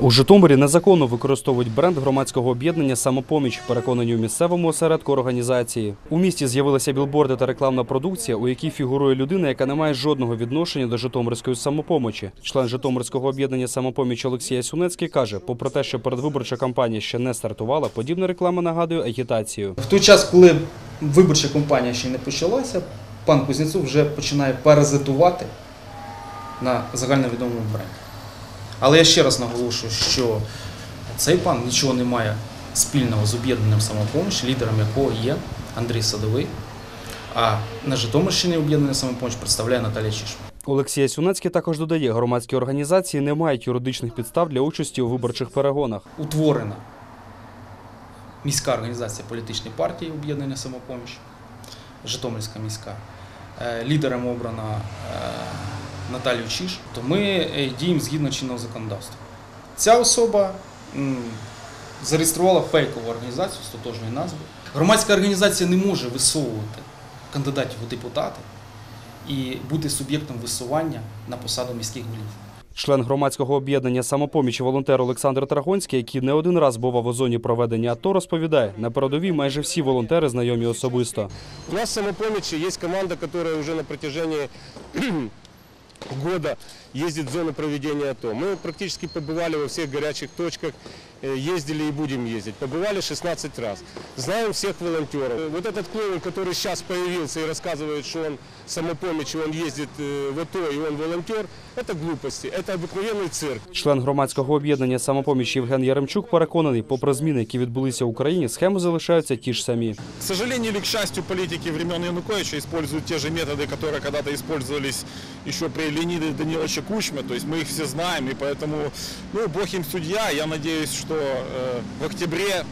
У Житомирі незаконно використовують бренд громадського об'єднання Самопоміч, переконані у місцевому осередку організації. У місті з'явилися білборди та рекламна продукція, у якій фігурує людина, яка не має жодного відношення до Житомирської самопомочі. Член Житомирського об'єднання Самопоміч Олексій Сунецький каже, попри те, що передвиборча кампанія ще не стартувала, подібна реклама нагадує агітацію. В той час, коли виборча кампанія ще не почалася, пан Кузнєцов вже починає паразитувати на загальновідомому бренді. Але я ще раз наголошую, що цей пан нічого не має спільного з об'єднанням самопоміч, лідером якого є Андрій Садовий. А на Житомирщині об'єднання самопоміч представляє Наталія Чиш. Олексій Сюнецький також додає, громадські організації не мають юридичних підстав для участі у виборчих перегонах. Утворена міська організація політичної партії об'єднання самопоміч, Житомирська міська. Е, Лідером обрана е, Наталію Чиш, то ми е, діємо згідно чинного законодавства. Ця особа м, зареєструвала фейкову організацію з тотожною назвою. Громадська організація не може висовувати кандидатів у депутати і бути суб'єктом висування на посаду міських голів. Член громадського об'єднання самопоміч волонтер Олександр Трагонський, який не один раз бував у зоні проведення АТО, розповідає, на передовій майже всі волонтери знайомі особисто. У нас в самопомощи есть команда, которая уже на протяжении года ездит в зону проведения АТО. Мы практически побывали во всех горячих точках, э, ездили и будем ездить. Побывали 16 раз. Знаем всех волонтеров. Э, Вот этот клоун, который сейчас появился и рассказывает, что он самопомощь, и он ездит э, в АТО, и он волонтер, это глупости, это обыкновенный цирк. Член громадського об'єднання самопоміч Євген Яремчук переконаний, попри зміни, які відбулися в Україні, схеми залишаються ті ж самі. К сожалению или к счастью, политики времен Януковича используют те же методы, которые когда-то использовались еще при Леониде Даниловиче Кучме. То есть мы их все знаем, и поэтому, ну, бог им судья. Я надеюсь, что э, в октябре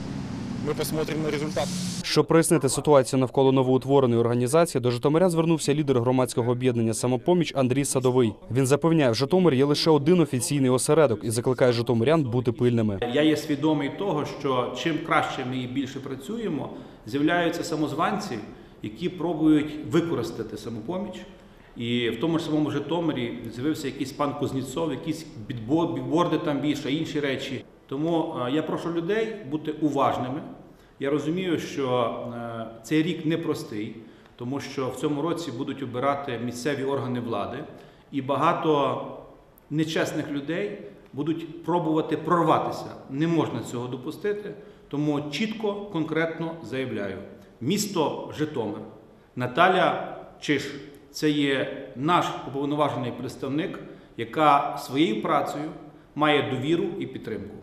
мы посмотрим на результат. Щоб прояснити ситуацію навколо новоутвореної організації, до Житомирян звернувся лідер громадського об'єднання самопоміч Андрій Садовий. Він запевняє, в Житомирі є лише один офіційний осередок і закликає житомирян бути пильними. Я є свідомий того, що чим краще ми і більше працюємо, з'являються самозванці, які пробують використати самопоміч. І в тому ж самому Житомирі з'явився якийсь пан Кузнєцов, якісь бітбо- бікборди там більше, інші речі. Тому е, я прошу людей бути уважними. Я розумію, що е, цей рік непростий, тому що в цьому році будуть обирати місцеві органи влади, і багато нечесних людей будуть пробувати прорватися. Не можна цього допустити. Тому чітко, конкретно заявляю: місто Житомир, Наталя Чиш це є наш уповноважений представник, яка своєю працею має довіру і підтримку.